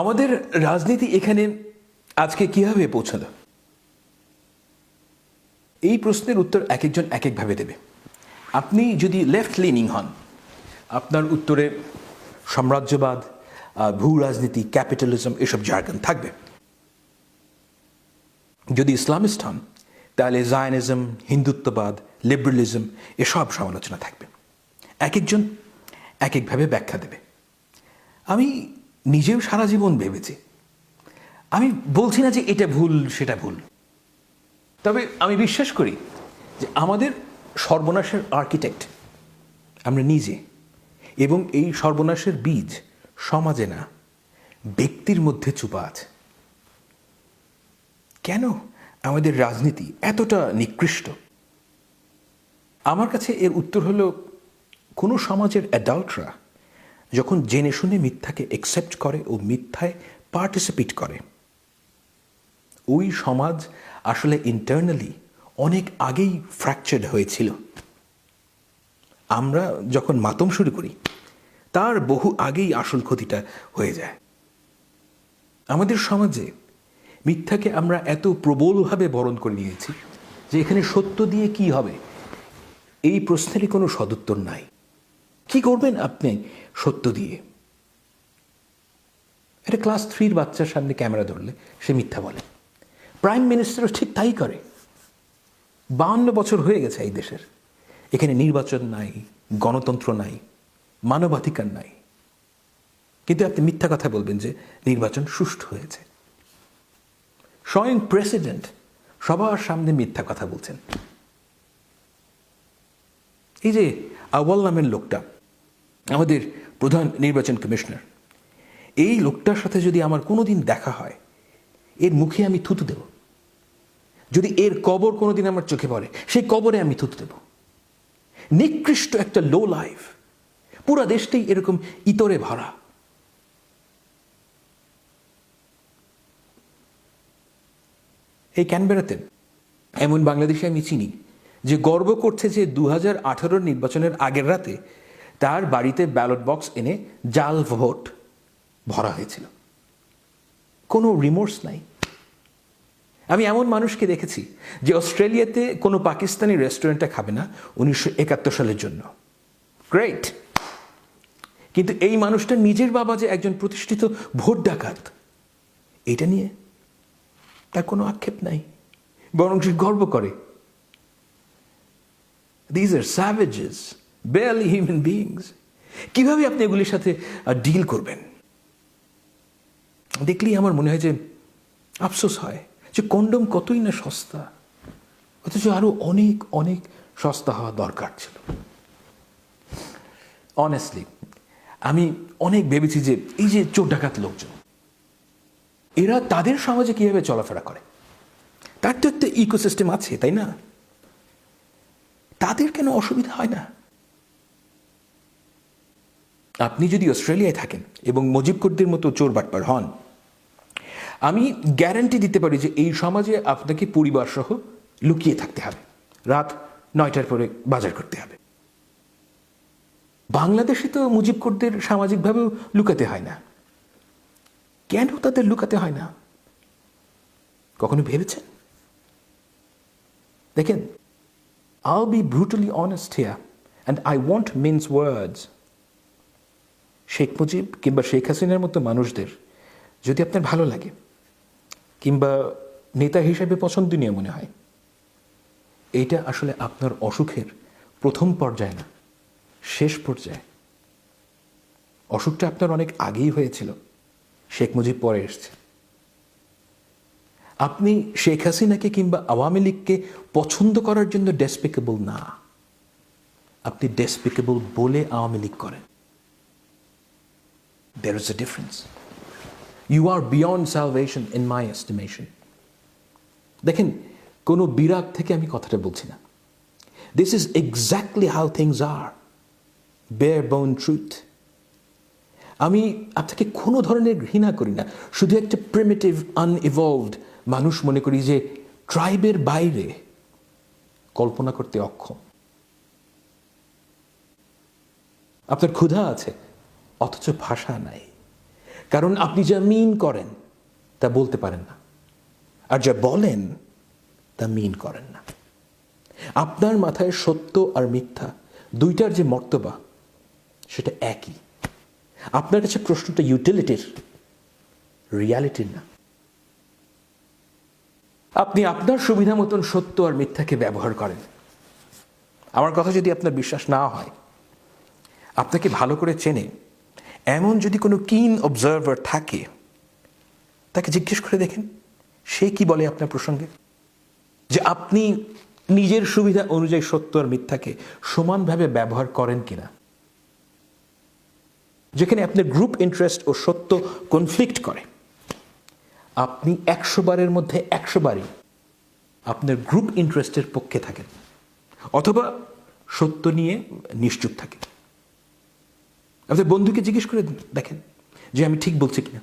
আমাদের রাজনীতি এখানে আজকে কীভাবে পৌঁছালো? এই প্রশ্নের উত্তর এক একজন এক একভাবে দেবে। আপনি যদি লেফট লিনিং হন, আপনার উত্তরে সাম্রাজ্যবাদ ভূ রাজনীতি ক্যাপিটালিজম এসব জার্গান থাকবে। যদি ইসলামিস্ট হন, তাহলে জায়নিজম হিন্দুত্ববাদ লিবারেলিজম এসব সমালোচনা থাকবে। এক একজন এক একভাবে ব্যাখ্যা দেবে। আমি নিজেও সারা জীবন ভেবেছি। আমি বলছি না যে এটা ভুল, সেটা ভুল। তবে আমি বিশ্বাস করি যে আমাদের সর্বনাশের আর্কিটেক্ট আমরা নিজে এবং এই সর্বনাশের বীজ সমাজে না, ব্যক্তির মধ্যে চুপা আছে। কেন আমাদের রাজনীতি এতটা নিকৃষ্ট? আমার কাছে এর উত্তর হলো, কোনো সমাজের অ্যাডাল্টরা যখন জেনে শুনে মিথ্যাকে একসেপ্ট করে ও মিথ্যায় পার্টিসিপেট করে। ওই সমাজ আসলে ইন্টারনালি অনেক আগেই ফ্র্যাকচার্ড হয়েছিল। আমরা যখন মাতম শুরু করি, তার বহু আগেই আসল ক্ষতিটা হয়ে যায়। আমাদের সমাজে মিথ্যাকে আমরা এত প্রবলভাবে বরণ করে নিয়েছি যে এখানে সত্য দিয়ে কি হবে, এই প্রশ্নেরই কোনো সদুত্তর নাই। কি করবেন আপনি সত্য দিয়ে? একটা ক্লাস থ্রির বাচ্চার সামনে ক্যামেরা ধরলে, সে মিথ্যা বলে। প্রাইম মিনিস্টারও ঠিক তাই করে। বাহান্ন বছর হয়ে গেছে এই দেশের। এখানে নির্বাচন নাই, গণতন্ত্র নাই, মানবাধিকার নাই। কিন্তু আপনি মিথ্যা কথা বলবেন যে নির্বাচন সুষ্ঠু হয়েছে। স্বয়ং প্রেসিডেন্ট সবার সামনে মিথ্যা কথা বলছেন। এই যে আওয়াল নামের লোকটা আমাদের প্রধান নির্বাচন কমিশনার, এই লোকটার সাথে যদি আমার কোনোদিন দেখা হয়, এর মুখে আমি থুতু দেব। যদি এর কবর কোনোদিন আমার চোখে পড়ে, সেই কবরে আমি থুতু দেব। নিকৃষ্ট একটা লো লাইফ পুরা দেশটাই এরকম ইতরে ভরা। এই ক্যানবেরাতে এমন বাংলাদেশে আমি চিনি, যে গর্ব করছে যে দু নির্বাচনের আগের রাতে তার বাড়িতে ব্যালট বক্স এনে জাল ভোট ভরা হয়েছিল। কোনো রিমোর্স নাই। আমি এমন মানুষকে দেখেছি যে অস্ট্রেলিয়াতে কোনো পাকিস্তানি রেস্টুরেন্টে খাবে না উনিশশো একাত্তর সালের জন্য। গ্রেট কিন্তু এই মানুষটা নিজের বাবা যে একজন প্রতিষ্ঠিত ভোট ডাকাত, এটা নিয়ে তার কোনো আক্ষেপ নাই। বরং সে গর্ব করে। These are savages barely human beings কীভাবে আপনি এগুলির সাথে ডিল করবেন? দেখলেই আমার মনে হয় যে, আফসোস হয় যে কন্ডম কতই না সস্তা। অথচ আরও অনেক অনেক সস্তা হওয়া দরকার ছিল। অনেস্টলি আমি অনেক ভেবেছি যে এই যে চোর ডাকাত লোকজন, এরা তাদের সমাজে কীভাবে চলাফেরা করে? তার তো একটা ইকোসিস্টেম আছে, তাই না? তাদের কেন অসুবিধা হয় না? আপনি যদি অস্ট্রেলিয়ায় থাকেন এবং মজিবকুরদের মতো চোর বাটপার হন আমি গ্যারান্টি দিতে পারি যে এই সমাজে আপনাকে পরিবার সহ লুকিয়ে থাকতে হবে। রাত নয়টার পরে বাজার করতে হবে। বাংলাদেশে তো মুজিবকুরদের সামাজিকভাবেও লুকাতে হয় না। কেন তাদের লুকাতে হয় না? কখনো ভেবেছেন? দেখেন I'll be brutally honest here, and I won't mince words. Sheikh Mujib কিংবা শেখ হাসিনার মতো মানুষদের যদি আপনার ভালো লাগে, কিংবা নেতা হিসেবে পছন্দনীয় মনে হয়, এইটা আসলে আপনার অসুখের প্রথম পর্যায়ে না, শেষ পর্যায়ে। অসুখটা আপনার অনেক আগেই হয়েছিল, শেখ মুজিব পরে এসছে। আপনি শেখ হাসিনাকে কিংবা আওয়ামী লীগকে পছন্দ করার জন্য ডেসপিকেবল না, আপনি ডেসপিকেবল বলে আওয়ামী লীগ করেন। There is a difference you are beyond salvation in my estimation দেখেন, কোনো বিরাট থেকে আমি কথাটা বলছি না। This is exactly how things are bare bone truth আমি আপনাকে কোনো ধরনের ঘৃণা করি না। শুধু একটা প্রিমিটিভ আনইভলভড মানুষ মনে করি যে ট্রাইবের বাইরে কল্পনা করতে অক্ষম। আপনার ক্ষুধা আছে। অথচ ভাষা নাই। কারণ আপনি যা মিন করেন, তা বলতে পারেন না। আর যা বলেন, তা মিন করেন না। আপনার মাথায় সত্য আর মিথ্যা দুইটার যে মর্তবা, সেটা একই। আপনার কাছে প্রশ্নটা ইউটিলিটির রিয়ালিটির না। আপনি আপনার সুবিধা মতন সত্য আর মিথ্যাকে ব্যবহার করেন। আমার কথা যদি আপনার বিশ্বাস না হয়, আপনাকে ভালো করে চেনে এমন যদি কোনো কিন অবজারভার থাকে, তাকে জিজ্ঞেস করে দেখেন, সে কি বলে আপনার প্রসঙ্গে? যে আপনি নিজের সুবিধা অনুযায়ী সত্য আর মিথ্যাকে সমানভাবে ব্যবহার করেন কিনা? যেখানে আপনার গ্রুপ ইন্টারেস্ট ও সত্য কনফ্লিক্ট করে। আপনি একশো বারের মধ্যে একশো বারই আপনার গ্রুপ ইন্টারেস্টের পক্ষে থাকেন, অথবা সত্য নিয়ে নিশ্চুপ থাকেন। আপনার বন্ধুকে জিজ্ঞেস করে দেখেন যে আমি ঠিক বলছি কিনা।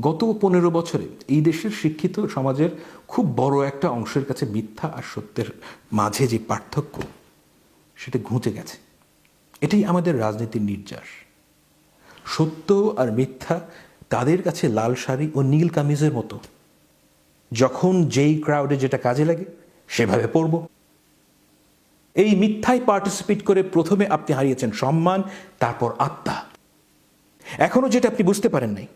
গত পনেরো বছরে এই দেশের শিক্ষিত সমাজের খুব বড় একটা অংশের কাছে মিথ্যা আর সত্যের মাঝে যে পার্থক্য, সেটা ঘুঁচে গেছে। এটাই আমাদের রাজনীতির নির্যাস। সত্য আর মিথ্যা তাদের কাছে লাল শাড়ি ও নীল কামিজের মতো। যখন যেই ক্রাউডে যেটা কাজে লাগে, সেভাবে পড়ব এই মিথ্যায় পার্টিসিপেট করে প্রথমে আপনি হারিয়েছেন সম্মান, তারপর আত্মা। এখনও যেটা আপনি বুঝতে পারেন নাই,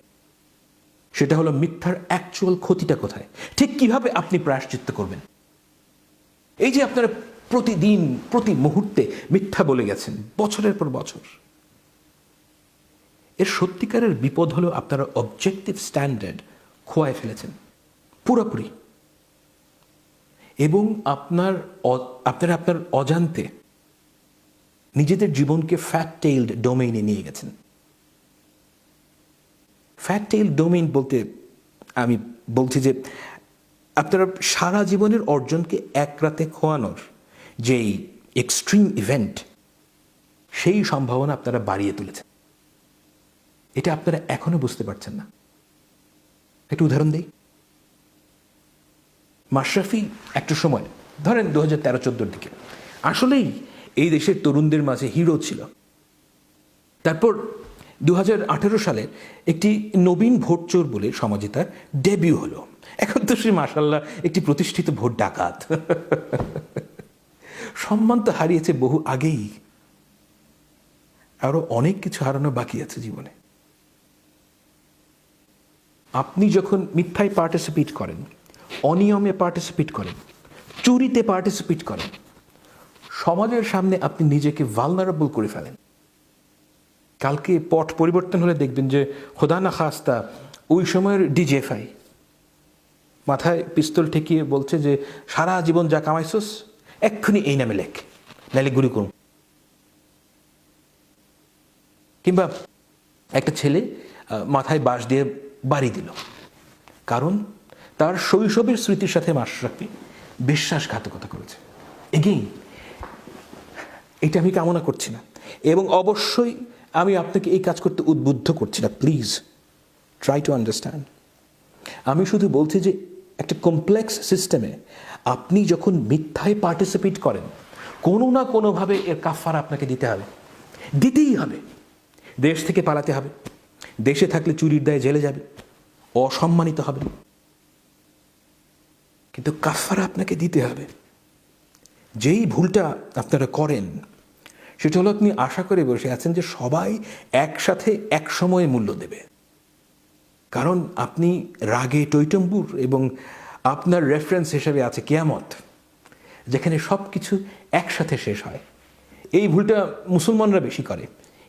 সেটা হলো মিথ্যার অ্যাকচুয়াল ক্ষতিটা কোথায়, ঠিক কীভাবে আপনি প্রায়শ্চিত্ত করবেন। এই যে আপনারা প্রতিদিন, প্রতি মুহূর্তে মিথ্যা বলে গেছেন, বছরের পর বছর। এর সত্যিকারের বিপদ হলো আপনারা অবজেক্টিভ স্ট্যান্ডার্ড খোয়ায় ফেলেছেন, পুরোপুরি। এবং আপনার আপনারা আপনার অজান্তে নিজেদের জীবনকে ফ্যাট টেইলড ডোমেইনে নিয়ে গেছেন। ফ্যাট টেইল ডোমেইন বলতে আমি বলছি যে আপনারা সারা জীবনের অর্জনকে এক রাতে খোয়ানোর যেই এক্সট্রিম ইভেন্ট সেই সম্ভাবনা আপনারা বাড়িয়ে তুলেছেন। এটা আপনারা এখনও বুঝতে পারছেন না। একটু উদাহরণ দিই। মাশরাফি একটা সময়, ধরেন দু হাজার তেরো চোদ্দোর দিকে। আসলেই এই দেশের তরুণদের মাঝে হিরো ছিল। তারপর দু সালের একটি নবীন ভোট চোর বলে সমাজে তার ডেবিউ হলো। এখন তো সে মাসাল্লাহ একটি প্রতিষ্ঠিত ভোট ডাকাত। সম্মান তো হারিয়েছে বহু আগেই। আরও অনেক কিছু হারানো বাকি আছে জীবনে। আপনি যখন মিথ্যায় পার্টিসিপেট করেন অনিয়মে পার্টিসিপেট করেন, চুরিতে পার্টিসিপেট করেন। সমাজের সামনে আপনি নিজেকে ভালনারেবল করে ফেলেন। কালকে পট পরিবর্তন হলে দেখবেন যে খোদানা খাস্তা, ওই সময়ের ডিজেফআই মাথায় পিস্তল ঠেকিয়ে বলছে যে, সারা জীবন যা কামাইছস, এক্ষুনি এই নামে লেখ। নাইলে গুলি করুন। কিংবা একটা ছেলে মাথায় বাঁশ দিয়ে বাড়ি দিল। কারণ তার শৈশবের স্মৃতির সাথে মাশরাফি বিশ্বাসঘাতকতা করেছে। এগেইন এটা আমি কামনা করছি না। এবং অবশ্যই আমি আপনাকে এই কাজ করতে উদ্বুদ্ধ করছি না। প্লিজ ট্রাই টু আন্ডারস্ট্যান্ড আমি শুধু বলছি যে একটা কমপ্লেক্স সিস্টেমে আপনি যখন মিথ্যায় পার্টিসিপেট করেন, কোনো না কোনোভাবে এর কাফার আপনাকে দিতে হবে। দিতেই হবে। দেশ থেকে পালাতে হবে। দেশে থাকলে চুরির দায়ে জেলে যাবে। অসম্মানিত হবে। কিন্তু কাফারা আপনাকে দিতে হবে। যেই ভুলটা আপনারা করেন, সেটা হলো আপনি আশা করে বসে আছেন যে সবাই একসাথে এক সময়ে মূল্য দেবে। কারণ আপনি রাগে টৈটম্বুর এবং আপনার রেফারেন্স হিসাবে আছে কেয়ামত, যেখানে সব কিছু একসাথে শেষ হয়। এই ভুলটা মুসলমানরা বেশি করে,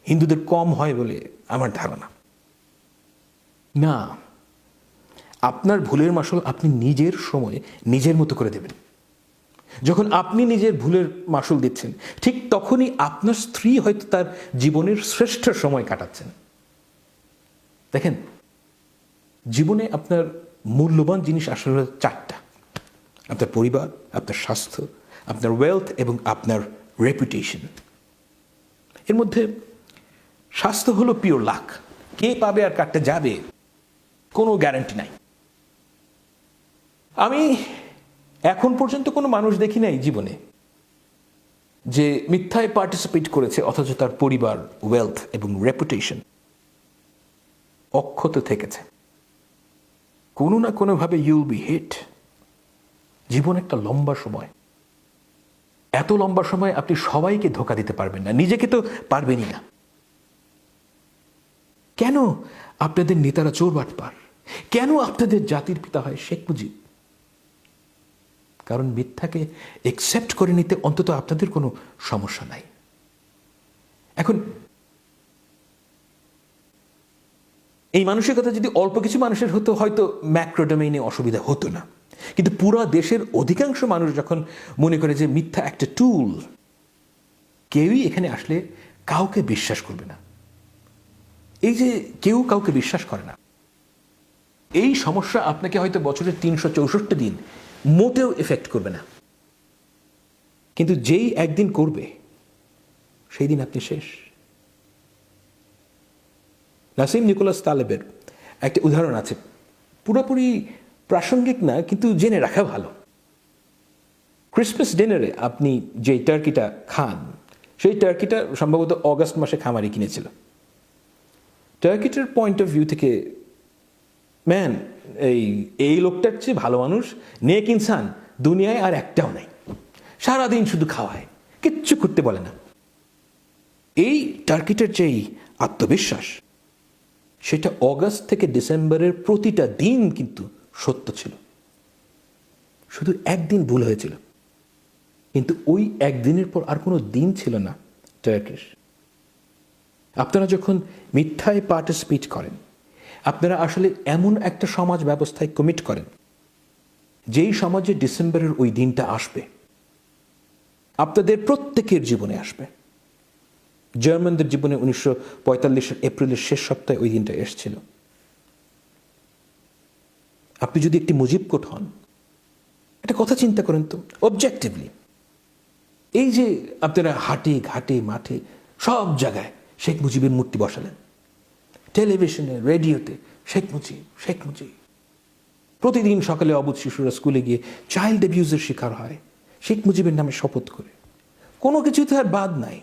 হিন্দুদের কম হয় বলে আমার ধারণা। না আপনার ভুলের মাসল আপনি নিজের সময়ে নিজের মতো করে দেবেন। যখন আপনি নিজের ভুলের মাসুল দিচ্ছেন, ঠিক তখনই আপনার স্ত্রী হয়তো তার জীবনের শ্রেষ্ঠ সময় কাটাচ্ছেন। দেখেন, জীবনে আপনার মূল্যবান জিনিস আসলে চারটা। আপনার পরিবার, আপনার স্বাস্থ্য, আপনার ওয়েলথ এবং আপনার রেপুটেশন এর মধ্যে স্বাস্থ্য হলো পিওর লাক কে পাবে আর কাটতে যাবে কোনো গ্যারান্টি নাই। আমি এখন পর্যন্ত কোনো মানুষ দেখি নাই জীবনে যে মিথ্যায় পার্টিসিপেট করেছে, অথচ তার পরিবার ওয়েলথ এবং রেপুটেশন অক্ষত থেকেছে। কোনো না কোনোভাবে ইউল বি হিট জীবন একটা লম্বা সময়। এত লম্বা সময় আপনি সবাইকে ধোকা দিতে পারবেন না, নিজেকে তো পারবেনই না। কেন আপনাদের নেতারা চোর বাটপার? কেন আপনাদের জাতির পিতা হয় শেখ মুজিব? কারণ মিথ্যাকে একসেপ্ট করে নিতে অন্তত আপনাদের কোনো সমস্যা নাই। এখন, এই মানসিকতা যদি অল্প কিছু মানুষের হতো, হয়তো ম্যাক্রোডোমেইনে অসুবিধা হতো না। কিন্তু পুরা দেশের অধিকাংশ মানুষ যখন মনে করে যে মিথ্যা একটা টুল কেউই এখানে আসলে কাউকে বিশ্বাস করবে না। এই যে কেউ কাউকে বিশ্বাস করে না। এই সমস্যা আপনাকে হয়তো বছরের তিনশো চৌষট্টি দিন মোটেও এফেক্ট করবে না। কিন্তু যেই একদিন করবে, সেই দিন আপনি শেষ। নাসিম নিকোলাস তালেবের একটা উদাহরণ আছে। পুরোপুরি প্রাসঙ্গিক না, কিন্তু জেনে রাখা ভালো। ক্রিসমাস ডিনারে আপনি যে টার্কিটা খান, সেই টার্কিটা সম্ভবত অগাস্ট মাসে খামারি কিনেছিল। টার্কিটার পয়েন্ট অফ ভিউ থেকে ম্যান এই এই লোকটার চেয়ে ভালো মানুষ নেক ইনসান দুনিয়ায় আর একটাও নাই। সারাদিন শুধু খাওয়ায়, কিচ্ছু করতে বলে না। এই টার্কিটার যেই আত্মবিশ্বাস, সেটা অগাস্ট থেকে ডিসেম্বরের প্রতিটা দিন কিন্তু সত্য ছিল। শুধু একদিন ভুল হয়েছিল। কিন্তু ওই একদিনের পর আর কোনো দিন ছিল না, টার্কিশ। আপনারা যখন মিথ্যায় পার্টিসিপেট করেন আপনারা আসলে এমন একটা সমাজ ব্যবস্থায় কমিট করেন, যেই সমাজে ডিসেম্বরের ওই দিনটা আসবে। আপনাদের প্রত্যেকের জীবনে আসবে। জার্মানদের জীবনে উনিশশো পঁয়তাল্লিশের এপ্রিলের শেষ সপ্তাহে ওই দিনটা এসেছিল। আপনি যদি একটি মুজিবকোট হন, একটা কথা চিন্তা করেন তো অবজেক্টিভলি এই যে আপনারা হাটে, ঘাটে, মাঠে, সব জায়গায় শেখ মুজিবের মূর্তি বসালেন। টেলিভিশনে, রেডিওতে, শেখ মুজিব শেখ মুজিব। প্রতিদিন সকালে অবুধ শিশুরা স্কুলে গিয়ে চাইল্ড অ্যাবিউজের শিকার হয়। শেখ মুজিবের নামে শপথ করে। কোনো কিছুতে আর বাদ নাই।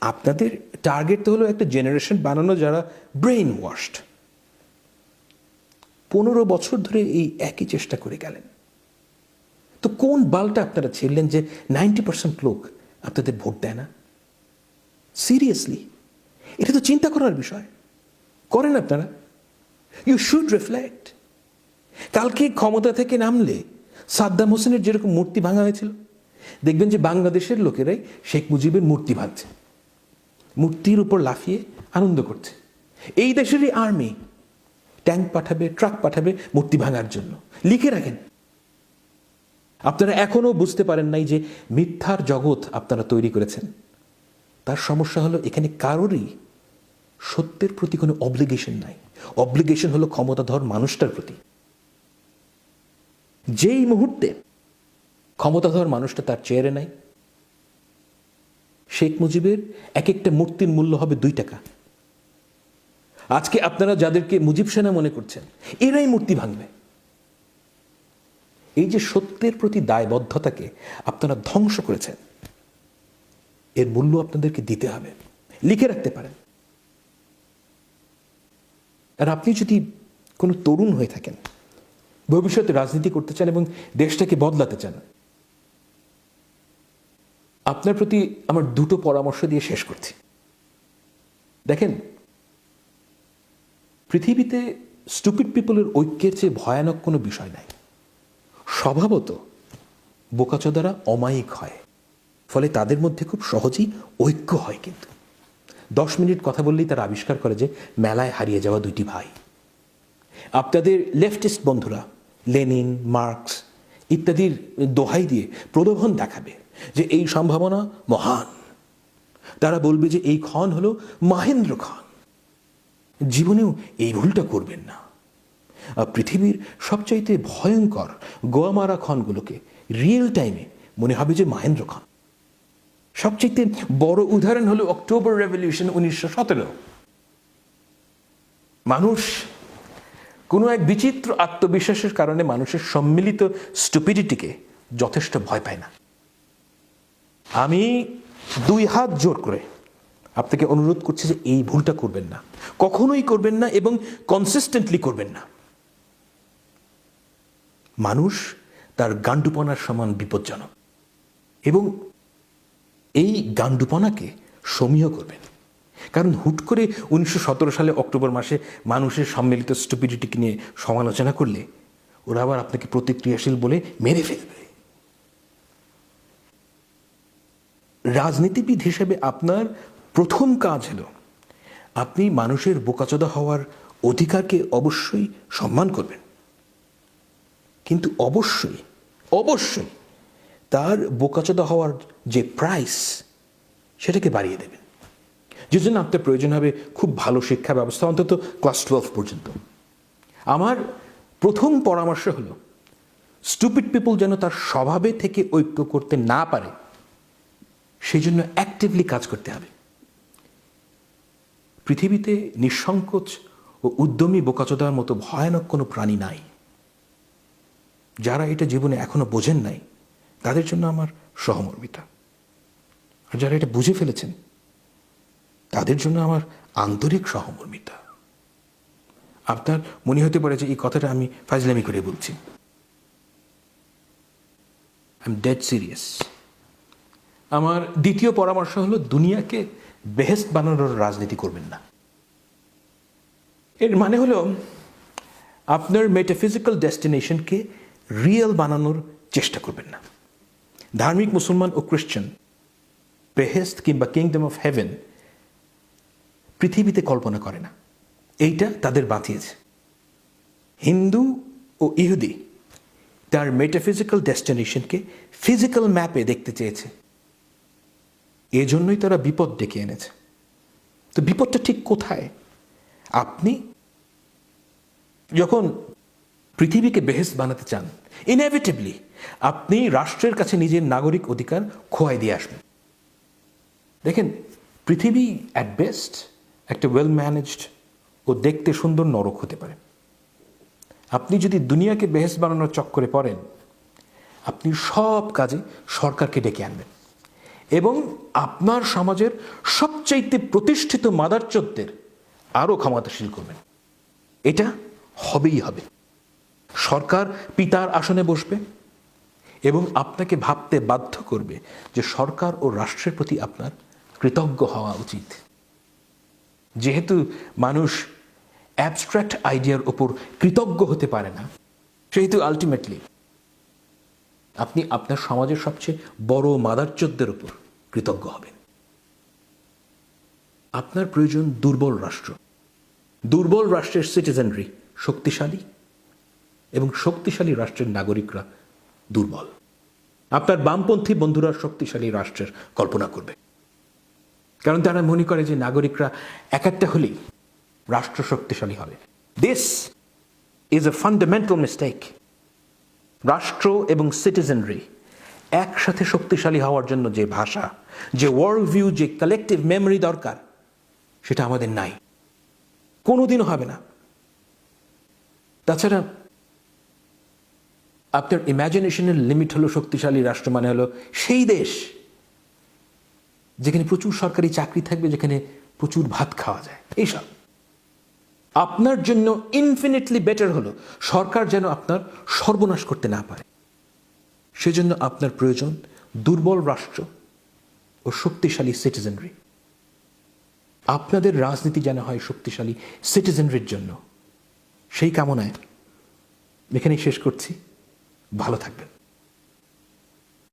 আপনাদের টার্গেট তো হলো একটা জেনারেশন বানানো যারা ব্রেইন ওয়াশড পনেরো বছর ধরে এই একই চেষ্টা করে গেলেন। তো কোন বালটা আপনারা ছিলেন যে নাইনটি পার্সেন্ট লোক আপনাদের ভোট দেয় না? সিরিয়াসলি এটা তো চিন্তা করার বিষয়। করেন আপনারা। ইউ শুড রিফ্লেক্ট কালকে ক্ষমতা থেকে নামলে সাদ্দাম হোসেনের যেরকম মূর্তি ভাঙা হয়েছিল, দেখবেন যে বাংলাদেশের লোকেরাই শেখ মুজিবের মূর্তি ভাঙছে। মূর্তির উপর লাফিয়ে আনন্দ করছে। এই দেশেরই আর্মি ট্যাঙ্ক পাঠাবে ট্রাক পাঠাবে মূর্তি ভাঙার জন্য। লিখে রাখেন। আপনারা এখনও বুঝতে পারেন নাই যে মিথ্যার জগৎ আপনারা তৈরি করেছেন। তার সমস্যা হলো এখানে কারোরই সত্যের প্রতি কোনো অব্লিগেশন নাই। অব্লিগেশন হলো ক্ষমতাধর মানুষটার প্রতি। যেই মুহূর্তে ক্ষমতাধর মানুষটা তার চেয়ারে নাই, শেখ মুজিবের এক একটা মূর্তির মূল্য হবে দুই টাকা। আজকে আপনারা যাদেরকে মুজিব সেনা মনে করছেন, এরাই মূর্তি ভাঙবে। এই যে সত্যের প্রতি দায়বদ্ধতাকে আপনারা ধ্বংস করেছেন, এর মূল্য আপনাদেরকে দিতে হবে। লিখে রাখতে পারেন। আর আপনি যদি কোনো তরুণ হয়ে থাকেন, ভবিষ্যতে রাজনীতি করতে চান এবং দেশটাকে বদলাতে চান, আপনার প্রতি আমার দুটো পরামর্শ দিয়ে শেষ করছি। দেখেন, পৃথিবীতে স্টুপিড পিপলের ঐক্যের চেয়ে ভয়ানক কোনো বিষয় নাই। স্বভাবত বোকাচোদারা অমায়িক হয়, ফলে তাদের মধ্যে খুব সহজেই ঐক্য হয় কিন্তু। দশ মিনিট কথা বললেই তারা আবিষ্কার করে যে মেলায় হারিয়ে যাওয়া দুইটি ভাই। আপনাদের লেফটিস্ট বন্ধুরা, লেনিন, মার্কস, ইত্যাদির দোহাই দিয়ে প্রলোভন দেখাবে যে এই সম্ভাবনা মহান। তারা বলবে যে এই ক্ষণ হলো মহেন্দ্র খান জীবনেও এই ভুলটা করবেন না। পৃথিবীর সবচাইতে ভয়ঙ্কর গোয়ামারা খনগুলোকে রিয়েল টাইমে মনে হবে যে মহেন্দ্র খান সবচাইতে বড় উদাহরণ হলো অক্টোবর রেভলিউশন উনিশশো সতেরো। মানুষ কোনো এক বিচিত্র আত্মবিশ্বাসের কারণে মানুষের সম্মিলিত স্টুপিডিটিকে যথেষ্ট ভয় পায় না। আমি দুই হাত জোর করে আপনাকে অনুরোধ করছি যে এই ভুলটা করবেন না। কখনোই করবেন না এবং কনসিস্টেন্টলি করবেন না। মানুষ তার গান্ডুপনার সমান বিপজ্জনক। এবং এই গান্ডুপনাকে সমীহ করবেন। কারণ হুট করে উনিশশো সতেরো সালে অক্টোবর মাসে মানুষের সম্মিলিত স্টুপিডিটিকে নিয়ে সমালোচনা করলে ওরা আবার আপনাকে প্রতিক্রিয়াশীল বলে মেরে ফেলবে। রাজনীতিবিদ হিসেবে আপনার প্রথম কাজ হলো আপনি মানুষের বোকাচোদা হওয়ার অধিকারকে অবশ্যই সম্মান করবেন। কিন্তু অবশ্যই অবশ্যই তার বোকাচোদা হওয়ার যে প্রাইস সেটাকে বাড়িয়ে দেবেন যে জন্য আপনার প্রয়োজন হবে খুব ভালো শিক্ষা ব্যবস্থা, অন্তত ক্লাস টুয়েলভ পর্যন্ত। আমার প্রথম পরামর্শ হলো স্টুপিড পিপল যেন তার স্বভাবে থেকে ঐক্য করতে না পারে, সেই জন্য অ্যাক্টিভলি কাজ করতে হবে। পৃথিবীতে নিঃসংকোচ ও উদ্যমী বোকাচোদার মতো ভয়ানক কোনো প্রাণী নাই। যারা এটা জীবনে এখনও বোঝেন নাই। তাদের জন্য আমার সহমর্মিতা। আর যারা এটা বুঝে ফেলেছেন, তাদের জন্য আমার আন্তরিক সহমর্মিতা। আপনার মনে হতে পারে যে এই কথাটা আমি ফাজলামি করে বলছি। আই এম ডেড সিরিয়াস আমার দ্বিতীয় পরামর্শ হলো, দুনিয়াকে বেহেস্ট বানানোর রাজনীতি করবেন না। এর মানে হলো, আপনার মেটাফিজিক্যাল ডেস্টিনেশনকে রিয়েল বানানোর চেষ্টা করবেন না। ধার্মিক মুসলমান ও খ্রিশ্চান বেহেস্ট কিংবা কিংডম অফ হেভেন পৃথিবীতে কল্পনা করে না। এইটা তাদের বাঁচিয়েছে। হিন্দু ও ইহুদি তার মেটাফিজিক্যাল ডেস্টিনেশনকে ফিজিক্যাল ম্যাপে দেখতে চেয়েছে। এজন্যই তারা বিপদ ডেকে এনেছে। তো বিপদটা ঠিক কোথায়? আপনি যখন পৃথিবীকে বেহেস বানাতে চান ইনএভিটেবলি আপনি রাষ্ট্রের কাছে নিজের নাগরিক অধিকার খোয়াই দিয়ে আসবেন। দেখেন, পৃথিবী অ্যাট বেস্ট একটা ওয়েল ম্যানেজড ও দেখতে সুন্দর নরক হতে পারে। আপনি যদি দুনিয়াকে বেহেস বানানোর চক্করে পড়েন, আপনি সব কাজে সরকারকে ডেকে আনবেন এবং আপনার সমাজের সবচাইতে প্রতিষ্ঠিত মাদারচোদ্দের আরও ক্ষমতাশীল করবেন। এটা হবেই হবে। সরকার পিতার আসনে বসবে এবং আপনাকে ভাবতে বাধ্য করবে যে সরকার ও রাষ্ট্রের প্রতি আপনার কৃতজ্ঞ হওয়া উচিত। যেহেতু মানুষ অ্যাবস্ট্রাক্ট আইডিয়ার ওপর কৃতজ্ঞ হতে পারে না, সেহেতু আলটিমেটলি আপনি আপনার সমাজের সবচেয়ে বড় মাদারচোদ্দের উপর কৃতজ্ঞ হবেন। আপনার প্রয়োজন দুর্বল রাষ্ট্র, দুর্বল রাষ্ট্রের সিটিজেনরি শক্তিশালী এবং শক্তিশালী রাষ্ট্রের নাগরিকরা দুর্বল। আপনার বামপন্থী বন্ধুরা শক্তিশালী রাষ্ট্রের কল্পনা করবে। কারণ তারা মনে করে যে নাগরিকরা এক একটা হলেই রাষ্ট্র শক্তিশালী হবে। This is a fundamental mistake রাষ্ট্র এবং সিটিজেনরি একসাথে শক্তিশালী হওয়ার জন্য যে ভাষা, যে ওয়ার্ল্ড ভিউ যে কালেকটিভ মেমরি দরকার, সেটা আমাদের নাই। কোনোদিনও হবে না। তাছাড়া আপনার ইমাজিনেশনের লিমিট হলো শক্তিশালী রাষ্ট্র মানে হলো সেই দেশ যেখানে প্রচুর সরকারি চাকরি থাকবে, যেখানে প্রচুর ভাত খাওয়া যায়। এইসব আপনার জন্য ইনফিনিটলি বেটার হলো সরকার যেন আপনার সর্বনাশ করতে না পারে। সেজন্য আপনার প্রয়োজন দুর্বল রাষ্ট্র ও শক্তিশালী সিটিজেনরি আপনাদের রাজনীতি যেন হয় শক্তিশালী সিটিজেনরির জন্য। সেই কামনায় এখানেই শেষ করছি। ভালো থাকবেন।